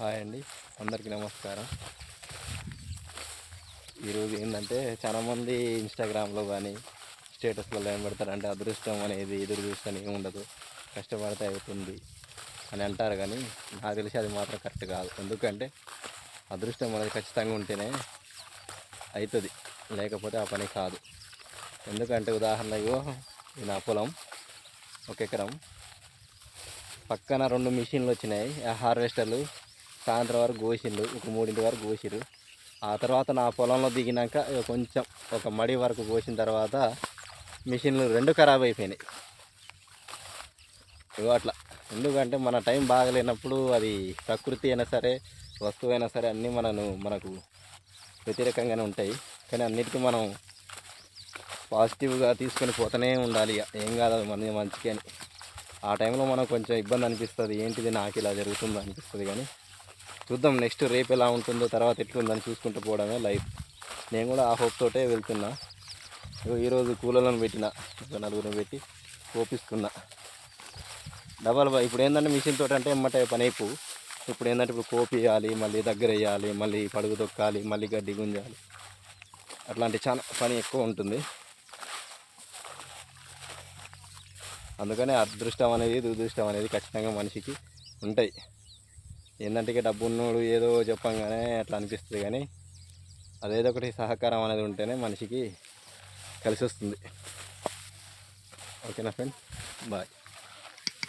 Hi అండి. అందరికీ నమస్కారం. ఈరోజు ఏంటంటే చాలామంది ఇన్స్టాగ్రామ్లో కానీ స్టేటస్లలో ఏం పెడతారంటే అదృష్టం అనేది ఎదురు చూస్తూనే ఉండదు. కష్టపడితే అవుతుంది అని అంటారు కానీ నాకు తెలిసి అది మాత్రం కరెక్ట్ కాదు. ఎందుకంటే అదృష్టం అనేది ఖచ్చితంగా ఉంటేనే అవుతుంది లేకపోతే ఆ పని కాదు. ఎందుకంటే ఉదాహరణ ఇగో ఇది నా పొలం ఒక ఎకరం. పక్కన రెండు మిషన్లు వచ్చినాయి. ఆ హార్వెస్టర్లు సాయంత్రం వరకు కోసిండు ఒక మూడింటి వరకు కోసిరు ఆ తర్వాత నా పొలంలో దిగినాక ఇక కొంచెం ఒక మడి వరకు కోసిన తర్వాత మిషన్లు రెండు ఖరాబ్ అయిపోయినాయి. ఇగో అట్లా. ఎందుకంటే మన టైం బాగలేనప్పుడు అది ప్రకృతి అయినా సరే వస్తువు అయినా సరే అన్నీ మనను మనకు వ్యతిరేకంగానే ఉంటాయి. కానీ అన్నిటికీ మనం పాజిటివ్గా తీసుకొని పోతూనే ఉండాలి ఇక ఏం కాదు మన మంచికి అని. ఆ టైంలో మనకు కొంచెం ఇబ్బంది అనిపిస్తుంది. ఏంటిది? నాకు ఇలా జరుగుతుందో అనిపిస్తుంది కానీ చూద్దాం నెక్స్ట్ రేపు ఎలా ఉంటుందో తర్వాత ఎట్లుందని చూసుకుంటూ పోవడమే లైఫ్. నేను కూడా ఆ హోప్ తోటే వెళ్తున్నా. ఈరోజు కూలర్లను పెట్టిన. ఒక నలుగురిని పెట్టి ఓపిస్తున్నా డబల్ ఇప్పుడు ఏంటంటే మిషన్ తోటి అంటే ఎమ్మటే పని అయిపో ఇప్పుడు ఏంటంటే ఇప్పుడు కోపి వేయాలి మళ్ళీ దగ్గర వేయాలి మళ్ళీ పడుగు తొక్కాలి మళ్ళీ గడ్డి గుంజాలి. అట్లాంటి చాలా పని ఎక్కువ ఉంటుంది. అందుకనే అదృష్టం అనేది దురదృష్టం అనేది ఖచ్చితంగా మనిషికి ఉంటాయి. ఏంటంటే ఇక డబ్బు ఉన్నోడు ఏదో చెప్పంగానే అట్లా అనిపిస్తుంది కానీ అదేదో ఒకటి సహకారం అనేది ఉంటేనే మనిషికి కలిసి వస్తుంది ఓకేనా ఫ్రెండ్ బాయ్